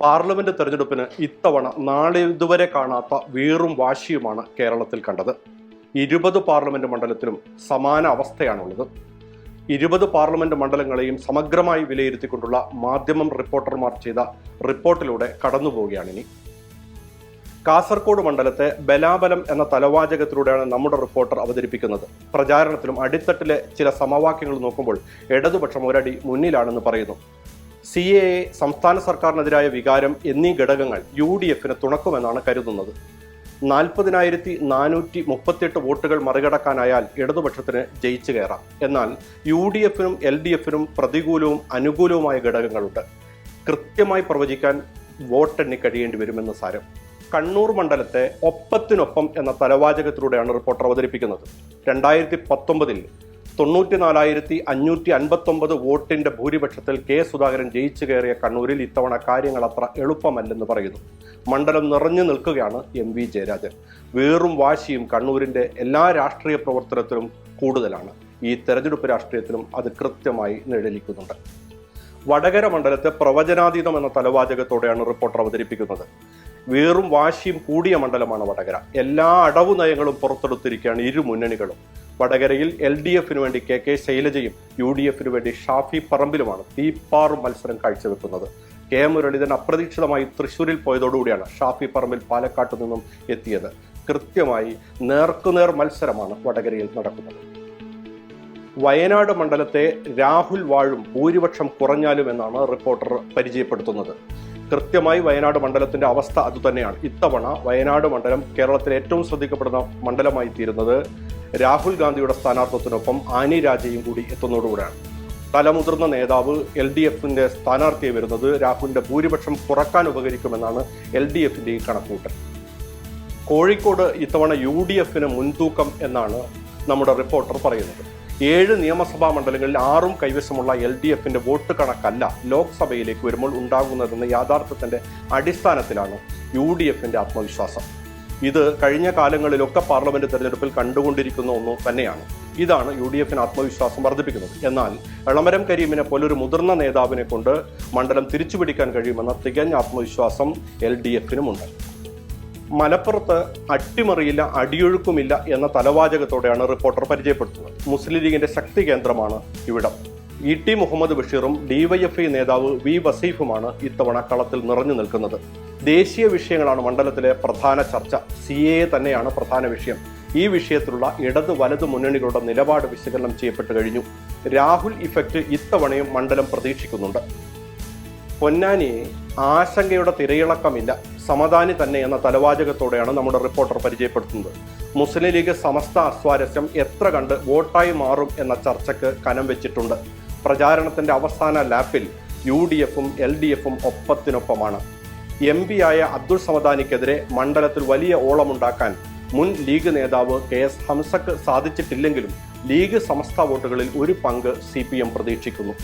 Parliament തെരഞ്ഞെടുപ്പിന് ഇത്തവണ നാളെ ഇതുവരെ കാണാത്ത വീറും വാശിയുമാണ് കേരളത്തിൽ കണ്ടത്. ഇരുപത് പാർലമെന്റ് മണ്ഡലത്തിലും സമാന അവസ്ഥയാണുള്ളത്. ഇരുപത് പാർലമെന്റ് മണ്ഡലങ്ങളെയും സമഗ്രമായി വിലയിരുത്തിക്കൊണ്ടുള്ള മാധ്യമം റിപ്പോർട്ടർമാർ ചെയ്ത റിപ്പോർട്ടിലൂടെ കടന്നുപോവുകയാണിനി കാസർഗോഡ് മണ്ഡലത്തെ ബലാബലം എന്ന തലവാചകത്തിലൂടെയാണ് നമ്മുടെ റിപ്പോർട്ടർ അവതരിപ്പിക്കുന്നത്. പ്രചാരണത്തിലും അടിത്തട്ടിലെ ചില സമവാക്യങ്ങൾ നോക്കുമ്പോൾ ഇടതുപക്ഷം ഒരടി മുന്നിലാണെന്ന് പറയുന്നു. സി എ എ സംസ്ഥാന സർക്കാരിനെതിരായ വികാരം എന്നീ ഘടകങ്ങൾ യു ഡി എഫിന് തുണക്കുമെന്നാണ് കരുതുന്നത്. നാൽപ്പതിനായിരത്തി നാനൂറ്റി മുപ്പത്തിയെട്ട് വോട്ടുകൾ മറികടക്കാനായാൽ ഇടതുപക്ഷത്തിന് ജയിച്ചു കയറാം. എന്നാൽ യു ഡി എഫിനും എൽ ഡി എഫിനും പ്രതികൂലവും അനുകൂലവുമായ ഘടകങ്ങളുണ്ട്. കൃത്യമായി പ്രവചിക്കാൻ വോട്ടെണ്ണി കഴിയേണ്ടി വരുമെന്ന് സാരം. കണ്ണൂർ മണ്ഡലത്തെ ഒപ്പത്തിനൊപ്പം എന്ന തലവാചകത്തിലൂടെയാണ് റിപ്പോർട്ടർ അവതരിപ്പിക്കുന്നത്. രണ്ടായിരത്തി പത്തൊമ്പതിൽ തൊണ്ണൂറ്റിനാലായിരത്തി അഞ്ഞൂറ്റി അൻപത്തൊമ്പത് വോട്ടിന്റെ ഭൂരിപക്ഷത്തിൽ കെ സുധാകരൻ ജയിച്ചു കയറിയ കണ്ണൂരിൽ ഇത്തവണ കാര്യങ്ങൾ അത്ര എളുപ്പമല്ലെന്ന് പറയുന്നു. മണ്ഡലം നിറഞ്ഞു നിൽക്കുകയാണ് എം വി ജയരാജൻ. വേറും വാശിയും കണ്ണൂരിന്റെ എല്ലാ രാഷ്ട്രീയ പ്രവർത്തനത്തിലും കൂടുതലാണ്. ഈ തെരഞ്ഞെടുപ്പ് രാഷ്ട്രീയത്തിലും അത് കൃത്യമായി നിഴലിക്കുന്നുണ്ട്. വടകര മണ്ഡലത്തെ പ്രവചനാതീതം എന്ന തലവാചകത്തോടെയാണ് റിപ്പോർട്ടർ അവതരിപ്പിക്കുന്നത്. വേറും വാശിയും കൂടിയ മണ്ഡലമാണ് വടകര. എല്ലാ അടവു നയങ്ങളും പുറത്തെടുത്തിരിക്കുകയാണ് ഇരു മുന്നണികളും. വടകരയിൽ എൽ ഡി എഫിന് വേണ്ടി കെ കെ ശൈലജയും യു ഡി എഫിന് വേണ്ടി ഷാഫി പറമ്പിലുമാണ് തീപ്പാറും മത്സരം കാഴ്ചവെക്കുന്നത്. കെ മുരളീധരൻ അപ്രതീക്ഷിതമായി തൃശൂരിൽ പോയതോടുകൂടിയാണ് ഷാഫി പറമ്പിൽ പാലക്കാട്ടു നിന്നും എത്തിയത്. കൃത്യമായി നേർക്കുനേർ മത്സരമാണ് വടകരയിൽ നടക്കുന്നത്. വയനാട് മണ്ഡലത്തെ രാഹുൽ വാഴും ഭൂരിപക്ഷം കുറഞ്ഞാലും എന്നാണ് റിപ്പോർട്ടർ പരിചയപ്പെടുത്തുന്നത്. കൃത്യമായി വയനാട് മണ്ഡലത്തിന്റെ അവസ്ഥ അതുതന്നെയാണ്. ഇത്തവണ വയനാട് മണ്ഡലം കേരളത്തിലെ ഏറ്റവും ശ്രദ്ധിക്കപ്പെടുന്ന മണ്ഡലമായി തീരുന്നത് രാഹുൽ ഗാന്ധിയുടെ സ്ഥാനാർത്ഥത്തിനൊപ്പം ആനി രാജയും കൂടി എത്തുന്നതോടുകൂടിയാണ്. തലമുതിർന്ന നേതാവ് എൽ ഡി എഫിന്റെ സ്ഥാനാർത്ഥിയെ വരുന്നത് രാഹുലിന്റെ ഭൂരിപക്ഷം കുറയ്ക്കാൻ ഉപകരിക്കുമെന്നാണ് എൽ ഡി എഫിന്റെ ഈ കണക്കൂട്ടൽ കോഴിക്കോട് ഇത്തവണ യു ഡി എഫിന് മുൻതൂക്കം എന്നാണ് നമ്മുടെ റിപ്പോർട്ടർ പറയുന്നത്. ഏഴ് നിയമസഭാ മണ്ഡലങ്ങളിൽ ആറും കൈവശമുള്ള എൽ ഡി എഫിന്റെ വോട്ട് കണക്കല്ല ലോക്സഭയിലേക്ക് വരുമ്പോൾ ഉണ്ടാകുന്നതെന്ന യാഥാർത്ഥ്യത്തിന്റെ അടിസ്ഥാനത്തിലാണ് യു ഡി എഫിന്റെ ആത്മവിശ്വാസം. ഇത് കഴിഞ്ഞ കാലങ്ങളിലൊക്കെ പാർലമെന്റ് തെരഞ്ഞെടുപ്പിൽ കണ്ടുകൊണ്ടിരിക്കുന്ന ഒന്ന് തന്നെയാണ്. ഇതാണ് യു ഡി എഫിന് ആത്മവിശ്വാസം വർദ്ധിപ്പിക്കുന്നത്. എന്നാൽ എളമരം കരീമിനെ പോലൊരു മുതിർന്ന നേതാവിനെ കൊണ്ട് മണ്ഡലം തിരിച്ചുപിടിക്കാൻ കഴിയുമെന്ന തികഞ്ഞ ആത്മവിശ്വാസം എൽ ഡി എഫിനുമുണ്ട് മലപ്പുറത്ത് അട്ടിമറിയില്ല അടിയൊഴുക്കുമില്ല എന്ന തലവാചകത്തോടെയാണ് റിപ്പോർട്ടർ പരിചയപ്പെടുത്തുന്നത്. മുസ്ലിം ലീഗിന്റെ ശക്തി കേന്ദ്രമാണ് ഇവിടം. ഇ ടി മുഹമ്മദ് ബഷീറും ഡിവൈഎഫ്ഐ നേതാവ് വി വസീഫുമാണ് ഇത്തവണ കളത്തിൽ നിറഞ്ഞു നിൽക്കുന്നത്. ദേശീയ വിഷയങ്ങളാണ് മണ്ഡലത്തിലെ പ്രധാന ചർച്ച. സി എ തന്നെയാണ് പ്രധാന വിഷയം. ഈ വിഷയത്തിലുള്ള ഇടത് വലത് മുന്നണികളുടെ നിലപാട് വിശകലനം ചെയ്യപ്പെട്ടു കഴിഞ്ഞു. രാഹുൽ ഇഫക്റ്റ് ഇത്തവണയും മണ്ഡലം പ്രതീക്ഷിക്കുന്നുണ്ട്. പൊന്നാനിയെ ആശങ്കയുടെ തിരയിളക്കമില്ല സമദാനി തന്നെ എന്ന തലവാചകത്തോടെയാണ് നമ്മുടെ റിപ്പോർട്ടർ പരിചയപ്പെടുത്തുന്നത്. മുസ്ലിം ലീഗ് സമസ്ത അസ്വാരസ്യം എത്ര കണ്ട് വോട്ടായി മാറും എന്ന ചർച്ചയ്ക്ക് കനം വെച്ചിട്ടുണ്ട്. പ്രചാരണത്തിന്റെ അവസാന ലാപ്പിൽ യു ഡി എഫും എൽ ഡി എഫും ഒപ്പത്തിനൊപ്പമാണ്. എം പി ആയ അബ്ദുൾ സമദാനിക്കെതിരെ മണ്ഡലത്തിൽ വലിയ ഓളമുണ്ടാക്കാൻ മുൻ ലീഗ് നേതാവ് കെ എസ് ഹംസക്ക് സാധിച്ചിട്ടില്ലെങ്കിലും ലീഗ് സമസ്ത വോട്ടുകളിൽ ഒരു പങ്ക് സി പി എം പ്രതീക്ഷിക്കുന്നു.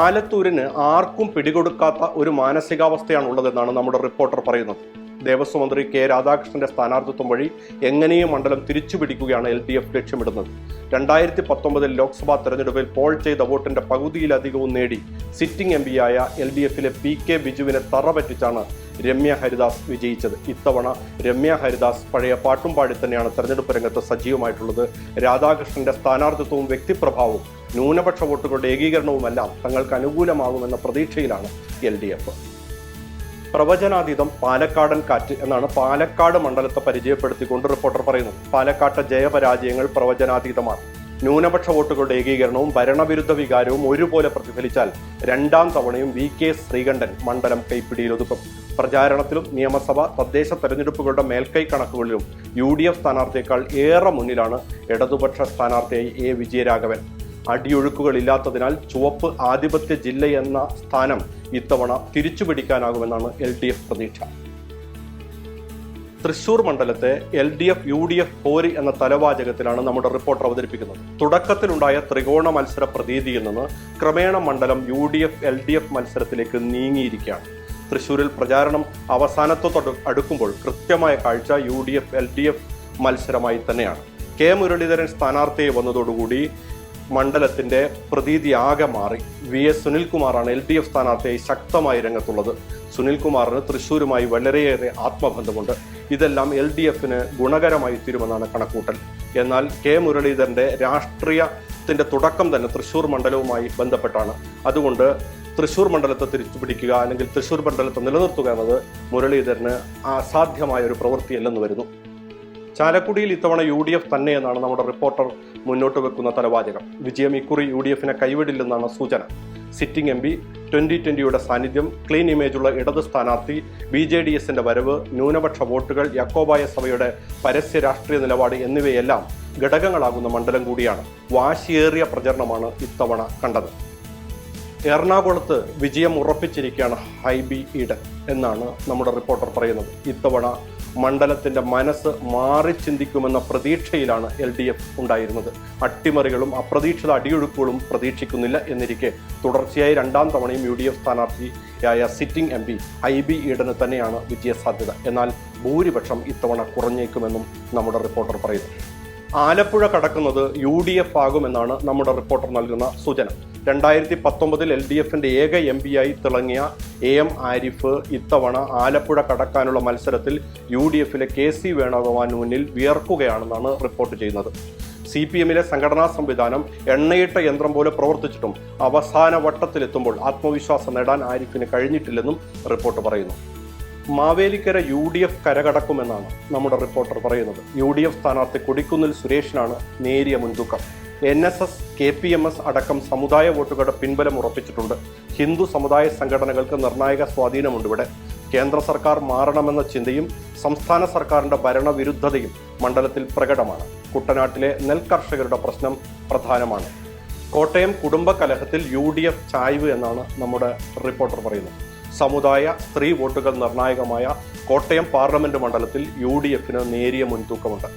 ആലത്തൂരിന് ആർക്കും പിടികൊടുക്കാത്ത ഒരു മാനസികാവസ്ഥയാണ് ഉള്ളതെന്നാണ് നമ്മുടെ റിപ്പോർട്ടർ പറയുന്നത്. ദേവസ്വം മന്ത്രി കെ രാധാകൃഷ്ണന്റെ സ്ഥാനാർത്ഥിത്വം വഴി എങ്ങനെയും മണ്ഡലം തിരിച്ചു പിടിക്കുകയാണ് എൽ ഡി എഫ് ലക്ഷ്യമിടുന്നത്. രണ്ടായിരത്തി പത്തൊമ്പതിൽ ലോക്സഭാ തെരഞ്ഞെടുപ്പിൽ പോൾ ചെയ്ത വോട്ടിന്റെ പകുതിയിലധികവും നേടി സിറ്റിംഗ് എം പിയായ എൽ ഡി എഫിലെ പി കെ ബിജുവിനെ തറ പറ്റിച്ചാണ് രമ്യ ഹരിദാസ് വിജയിച്ചത്. ഇത്തവണ രമ്യ ഹരിദാസ് പഴയ പാട്ടും പാടി തന്നെയാണ് തെരഞ്ഞെടുപ്പ് രംഗത്ത് സജീവമായിട്ടുള്ളത്. രാധാകൃഷ്ണന്റെ സ്ഥാനാർത്ഥിത്വവും വ്യക്തിപ്രഭാവവും ന്യൂനപക്ഷ വോട്ടുകളുടെ ഏകീകരണവുമെല്ലാം തങ്ങൾക്ക് അനുകൂലമാകുമെന്ന പ്രതീക്ഷയിലാണ് എൽ ഡി എഫ്. പ്രവചനാതീതം പാലക്കാടൻ കാറ്റ് എന്നാണ് പാലക്കാട് മണ്ഡലത്തെ പരിചയപ്പെടുത്തിക്കൊണ്ട് റിപ്പോർട്ടർ പറയുന്നത് പാലക്കാട്ടെ ജയപരാജയങ്ങൾ പ്രവചനാതീതമാണ്. ന്യൂനപക്ഷ വോട്ടുകളുടെ ഏകീകരണവും ഭരണവിരുദ്ധ വികാരവും ഒരുപോലെ പ്രതിഫലിച്ചാൽ രണ്ടാം തവണയും വി കെ ശ്രീകണ്ഠൻ മണ്ഡലം കൈപ്പിടിയിലൊതുക്കും. പ്രചാരണത്തിലും നിയമസഭ തദ്ദേശ തെരഞ്ഞെടുപ്പുകളുടെ മേൽക്കൈ കണക്കുകളിലും യു ഡി എഫ് സ്ഥാനാർത്ഥിയേക്കാൾ ഏറെ മുന്നിലാണ് ഇടതുപക്ഷ സ്ഥാനാർത്ഥിയായി എ വിജയരാഘവൻ. അടിയൊഴുക്കുകളില്ലാത്തതിനാൽ ചുവപ്പ് ആധിപത്യ ജില്ല എന്ന സ്ഥാനം ഇത്തവണ തിരിച്ചുപിടിക്കാനാകുമെന്നാണ് എൽ ഡി എഫ് പ്രതീക്ഷ. തൃശൂർ മണ്ഡലത്തെ L D F U D F പോരി എന്ന തലവാചകത്തിലാണ് നമ്മുടെ റിപ്പോർട്ടർ അവതരിപ്പിക്കുന്നത്. തുടക്കത്തിലുണ്ടായ ത്രികോണ മത്സര പ്രതീതിയിൽ നിന്ന് ക്രമേണ മണ്ഡലം U D F L D F മത്സരത്തിലേക്ക് നീങ്ങിയിരിക്കുകയാണ്. തൃശൂരിൽ പ്രചാരണം അവസാനത്തോട് അടുക്കുമ്പോൾ കൃത്യമായ കാഴ്ച U D F L D F മത്സരമായി തന്നെയാണ്. കെ മുരളീധരൻ സ്ഥാനാർത്ഥിയെ വന്നതോടുകൂടി മണ്ഡലത്തിന്റെ പ്രതീതി ആകെ മാറി. വി എസ് സുനിൽകുമാറാണ് എൽ ഡി എഫ് സ്ഥാനാർത്ഥിയായി ശക്തമായി രംഗത്തുള്ളത്. സുനിൽകുമാറിന് തൃശൂരുമായി വളരെയേറെ ആത്മബന്ധമുണ്ട്. ഇതെല്ലാം എൽ ഡി എഫിന് ഗുണകരമായി തീരുമെന്നാണ് കണക്കൂട്ടൽ. എന്നാൽ കെ മുരളീധരന്റെ രാഷ്ട്രീയത്തിന്റെ തുടക്കം തന്നെ തൃശൂർ മണ്ഡലവുമായി ബന്ധപ്പെട്ടാണ്. അതുകൊണ്ട് തൃശൂർ മണ്ഡലത്തെ തിരിച്ചു പിടിക്കുക അല്ലെങ്കിൽ തൃശൂർ മണ്ഡലത്തെ നിലനിർത്തുക എന്നത് മുരളീധരന് അസാധ്യമായ ഒരു പ്രവൃത്തിയല്ലെന്ന് വരുന്നു. ചാലക്കുടിയിൽ ഇത്തവണ യു ഡി എഫ് തന്നെയെന്നാണ് നമ്മുടെ റിപ്പോർട്ടർ മുന്നോട്ട് വെക്കുന്ന തലവാചകം. വിജയം ഇക്കുറി യു ഡി എഫിനെ കൈവിടില്ലെന്നാണ് സൂചന. സിറ്റിംഗ് എം പി ട്വന്റി ട്വന്റിയുടെ സാന്നിധ്യം ക്ലീൻ ഇമേജുള്ള ഇടത് സ്ഥാനാർത്ഥി ബി ജെ ഡി എസിന്റെ വരവ് ന്യൂനപക്ഷ വോട്ടുകൾ യക്കോബായ സഭയുടെ പരസ്യ രാഷ്ട്രീയ നിലപാട് എന്നിവയെല്ലാം ഘടകങ്ങളാകുന്ന മണ്ഡലം കൂടിയാണ്. വാശിയേറിയ പ്രചരണമാണ് ഇത്തവണ കണ്ടത്. എറണാകുളത്ത് വിജയം ഉറപ്പിച്ചിരിക്കുകയാണ് ഹൈബി ഈഡൻ എന്നാണ് നമ്മുടെ റിപ്പോർട്ടർ പറയുന്നത്. ഇത്തവണ മണ്ഡലത്തിന്റെ മനസ്സ് മാറി ചിന്തിക്കുമെന്ന പ്രതീക്ഷയിലാണ് എൽ ഡി എഫ് ഉണ്ടായിരുന്നത്. അട്ടിമറികളും അപ്രതീക്ഷിത അടിയൊഴുക്കുകളും പ്രതീക്ഷിക്കുന്നില്ല എന്നിരിക്കെ തുടർച്ചയായി രണ്ടാം തവണയും U D F സ്ഥാനാർത്ഥിയായ sitting M P I B Eden തന്നെയാണ് വിജയസാധ്യത. എന്നാൽ ഭൂരിപക്ഷം ഇത്തവണ കുറഞ്ഞേക്കുമെന്നും നമ്മുടെ റിപ്പോർട്ടർ പറയുന്നു. ആലപ്പുഴ കടക്കുന്നത് യു ഡി എഫ് ആകുമെന്നാണ് നമ്മുടെ റിപ്പോർട്ടർ നൽകുന്ന സൂചന. രണ്ടായിരത്തി പത്തൊമ്പതിൽ എൽ ഡി എഫിന്റെ ഏക എം ആയി തിളങ്ങിയ എ എം ആരിഫ് ഇത്തവണ ആലപ്പുഴ കടക്കാനുള്ള മത്സരത്തിൽ യു ഡി എഫിലെ കെ സി വേണുഗോപാൽ മുന്നിൽ വിയർക്കുകയാണെന്നാണ് റിപ്പോർട്ട് ചെയ്യുന്നത്. സി പി എമ്മിലെ സംഘടനാ സംവിധാനം എണ്ണയിട്ട യന്ത്രം പോലെ പ്രവർത്തിച്ചിട്ടും അവസാന വട്ടത്തിലെത്തുമ്പോൾ ആത്മവിശ്വാസം നേടാൻ ആരിഫിന് കഴിഞ്ഞിട്ടില്ലെന്നും റിപ്പോർട്ട് പറയുന്നു. മാവേലിക്കര യു ഡി എഫ് കരകടക്കുമെന്നാണ് നമ്മുടെ റിപ്പോർട്ടർ പറയുന്നത്. യു ഡി എഫ് സ്ഥാനാർത്ഥി കൊടിക്കുന്നിൽ സുരേഷിനാണ് നേരിയ മുൻതൂക്കം. N S S K P M S അടക്കം സമുദായ വോട്ടുകളുടെ പിൻബലം ഉറപ്പിച്ചിട്ടുണ്ട്. ഹിന്ദു സമുദായ സംഘടനകൾക്ക് നിർണായക സ്വാധീനമുണ്ട് ഇവിടെ. കേന്ദ്ര സർക്കാർ മാറണമെന്ന ചിന്തയും സംസ്ഥാന സർക്കാരിന്റെ ഭരണവിരുദ്ധതയും മണ്ഡലത്തിൽ പ്രകടമാണ്. കുട്ടനാട്ടിലെ നെൽകർഷകരുടെ പ്രശ്നം പ്രധാനമാണ്. കോട്ടയം കുടുംബ കലഹത്തിൽ യു ഡി എഫ് ചായ്വ് എന്നാണ് നമ്മുടെ റിപ്പോർട്ടർ പറയുന്നത്. സമുദായ സ്ത്രീ വോട്ടുകൾ നിർണായകമായ കോട്ടയം പാർലമെന്റ് മണ്ഡലത്തിൽ യു ഡി എഫിന് നേരിയ മുൻതൂക്കമുണ്ട്.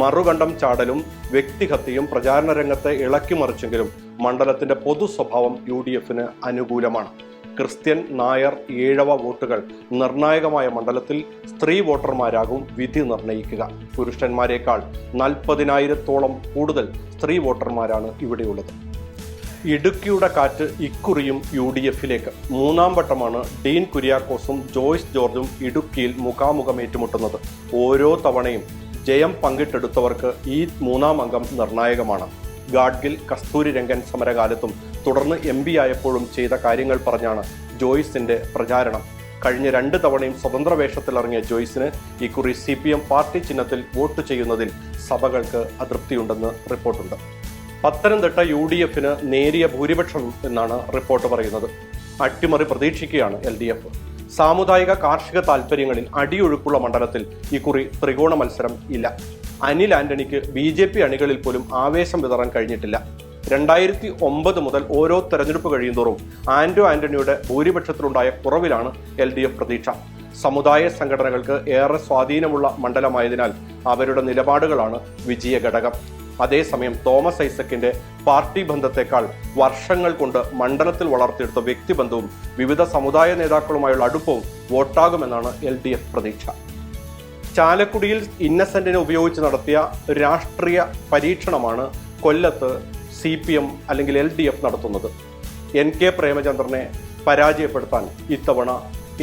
മറുകണ്ഠം ചാടലും വ്യക്തിഹത്യയും പ്രചാരണ രംഗത്തെ ഇളക്കിമറിച്ചെങ്കിലും മണ്ഡലത്തിന്റെ പൊതു സ്വഭാവം യു ഡി എഫിന് അനുകൂലമാണ്. ക്രിസ്ത്യൻ നായർ ഏഴവ വോട്ടുകൾ നിർണായകമായ മണ്ഡലത്തിൽ സ്ത്രീ വോട്ടർമാരാകും വിധി നിർണയിക്കുക. പുരുഷന്മാരെക്കാൾ നാൽപ്പതിനായിരത്തോളം കൂടുതൽ സ്ത്രീ വോട്ടർമാരാണ് ഇവിടെയുള്ളത്. ഇടുക്കിയുടെ കാറ്റ് ഇക്കുറിയും യു ഡി എഫിലേക്ക് മൂന്നാം വട്ടമാണ് ഡീൻ കുര്യാക്കോസും ജോയ്സ് ജോർജും ഇടുക്കിയിൽ മുഖാമുഖം ഏറ്റുമുട്ടുന്നത് ഓരോ തവണയും ജയം പങ്കിട്ടെടുത്തവർക്ക് ഈ മൂന്നാം അംഗം നിർണായകമാണ്. ഗാഡ്ഗിൽ കസ്തൂരി രംഗൻ സമരകാലത്തും തുടർന്ന് എം പി ആയപ്പോഴും ചെയ്ത കാര്യങ്ങൾ പറഞ്ഞാണ് ജോയ്സിന്റെ പ്രചാരണം. കഴിഞ്ഞ രണ്ട് തവണയും സ്വതന്ത്ര വേഷത്തിലിറങ്ങിയ ജോയ്സിന് ഇക്കുറി സി പി എം പാർട്ടി ചിഹ്നത്തിൽ വോട്ട് ചെയ്യുന്നതിൽ സഭകൾക്ക് അതൃപ്തിയുണ്ടെന്ന് റിപ്പോർട്ടുണ്ട്. പത്തനംതിട്ട യു ഡി എഫിന് നേരിയ ഭൂരിപക്ഷം എന്നാണ് റിപ്പോർട്ട് പറയുന്നത്. അട്ടിമറി പ്രതീക്ഷിക്കുകയാണ് എൽ ഡി എഫ്. സാമുദായിക കാർഷിക താൽപ്പര്യങ്ങളിൽ അടിയൊഴുക്കുള്ള മണ്ഡലത്തിൽ ഇക്കുറി ത്രികോണ മത്സരം ഇല്ല. അനിൽ ആന്റണിക്ക് ബി ജെ പി അണികളിൽ പോലും ആവേശം വിതറാൻ കഴിഞ്ഞിട്ടില്ല. രണ്ടായിരത്തി ഒമ്പത് മുതൽ ഓരോ തെരഞ്ഞെടുപ്പ് കഴിയുന്തോറും ആന്റോ ആന്റണിയുടെ ഭൂരിപക്ഷത്തിലുണ്ടായ കുറവിലാണ് എൽ ഡി എഫ് പ്രതീക്ഷ. സമുദായ സംഘടനകൾക്ക് ഏറെ സ്വാധീനമുള്ള മണ്ഡലമായതിനാൽ അവരുടെ നിലപാടുകളാണ് വിജയ ഘടകം അതേസമയം തോമസ് ഐസക്കിന്റെ പാർട്ടി ബന്ധത്തെക്കാൾ വർഷങ്ങൾ കൊണ്ട് മണ്ഡലത്തിൽ വളർത്തിയെടുത്ത വ്യക്തിബന്ധവും വിവിധ സമുദായ നേതാക്കളുമായുള്ള അടുപ്പവും വോട്ടാകുമെന്നാണ് എൽ ഡി എഫ് പ്രതീക്ഷ. ചാലക്കുടിയിൽ ഇന്നസെന്റിനെ ഉപയോഗിച്ച് നടത്തിയ രാഷ്ട്രീയ പരീക്ഷണമാണ് കൊല്ലത്ത് സി പി എം അല്ലെങ്കിൽ എൽ ഡി എഫ് നടത്തുന്നത്. എൻ കെ പ്രേമചന്ദ്രനെ പരാജയപ്പെടുത്താൻ ഇത്തവണ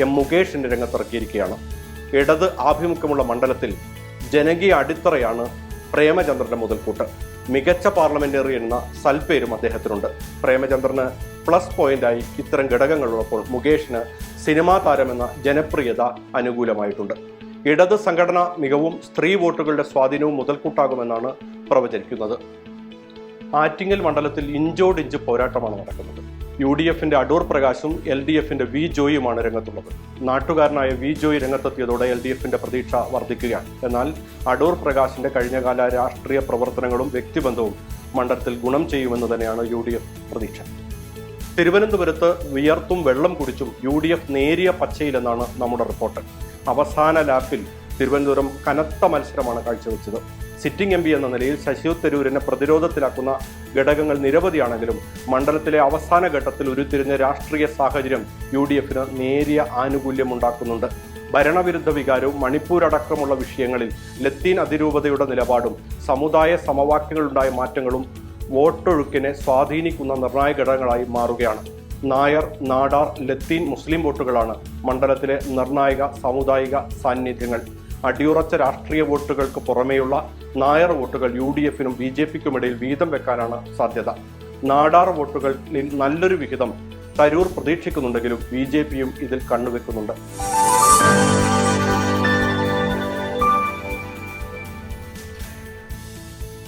എം മുകേഷിന്റെ രംഗത്തിറക്കിയിരിക്കുകയാണ്. ഇടത് ആഭിമുഖ്യമുള്ള മണ്ഡലത്തിൽ ജനകീയ അടിത്തറയാണ് പ്രേമചന്ദ്രന്റെ മുതൽക്കൂട്ട്. മികച്ച പാർലമെന്ററി എന്ന സൽപ്പേരും അദ്ദേഹത്തിനുണ്ട്. പ്രേമചന്ദ്രന് പ്ലസ് പോയിന്റായി ഇത്തരം ഘടകങ്ങളുള്ളപ്പോൾ മുകേഷിന് സിനിമാ താരമെന്ന ജനപ്രിയത അനുകൂലമായിട്ടുണ്ട്. ഇടത് സംഘടന മികവും സ്ത്രീ വോട്ടുകളുടെ സ്വാധീനവും മുതൽക്കൂട്ടാകുമെന്നാണ് പ്രവചിക്കുന്നത് ആറ്റിങ്ങൽ മണ്ഡലത്തിൽ ഇഞ്ചോടിഞ്ച് പോരാട്ടമാണ് നടക്കുന്നത്. യു ഡി എഫിന്റെ അടൂർ പ്രകാശും എൽ ഡി എഫിന്റെ വി ജോയിയുമാണ് രംഗത്തുള്ളത്. നാട്ടുകാരനായ വി ജോയി രംഗത്തെത്തിയതോടെ എൽ ഡി എഫിന്റെ പ്രതീക്ഷ വർദ്ധിക്കുകയാണ്. എന്നാൽ അടൂർ പ്രകാശിന്റെ കഴിഞ്ഞകാല രാഷ്ട്രീയ പ്രവർത്തനങ്ങളും വ്യക്തിബന്ധവും മണ്ഡലത്തിൽ ഗുണം ചെയ്യുമെന്ന് തന്നെയാണ് യു ഡി എഫ് പ്രതീക്ഷ. തിരുവനന്തപുരത്ത് വിയർത്തും വെള്ളം കുടിച്ചും യു ഡി എഫ് നേരിയ പച്ചയിലെന്നാണ് നമ്മുടെ റിപ്പോർട്ട്. അവസാന ലാപ്പിൽ തിരുവനന്തപുരം കനത്ത മത്സരമാണ് കാഴ്ചവെച്ചത്. സിറ്റിംഗ് എം പി എന്ന നിലയിൽ ശശി തരൂരിനെ പ്രതിരോധത്തിലാക്കുന്ന ഘടകങ്ങൾ നിരവധിയാണെങ്കിലും മണ്ഡലത്തിലെ അവസാന ഘട്ടത്തിൽ ഉരുത്തിരിഞ്ഞ രാഷ്ട്രീയ സാഹചര്യം യു ഡി എഫിന് നേരിയ ആനുകൂല്യമുണ്ടാക്കുന്നുണ്ട്. ഭരണവിരുദ്ധ വികാരവും മണിപ്പൂർ അടക്കമുള്ള വിഷയങ്ങളിൽ ലത്തീൻ അതിരൂപതയുടെ നിലപാടും സമുദായ സമവാക്യങ്ങളുണ്ടായ മാറ്റങ്ങളും വോട്ടൊഴുക്കിനെ സ്വാധീനിക്കുന്ന നിർണായക ഘടകങ്ങളായി മാറുകയാണ്. നായർ നാടാർ ലത്തീൻ മുസ്ലിം വോട്ടുകളാണ് മണ്ഡലത്തിലെ നിർണായക സാമുദായിക സാന്നിധ്യങ്ങൾ. അടിയുറച്ച രാഷ്ട്രീയ വോട്ടുകൾക്ക് പുറമെയുള്ള നായർ വോട്ടുകൾ യു ഡി എഫിനും ബി ജെ പിക്കും ഇടയിൽ വീതം വെക്കാനാണ് സാധ്യത. നാടാർ വോട്ടുകളിൽ നല്ലൊരു വിഹിതം തരൂർ പ്രതീക്ഷിക്കുന്നുണ്ടെങ്കിലും ബി ജെ പിയും ഇതിൽ കണ്ണുവെക്കുന്നുണ്ട്.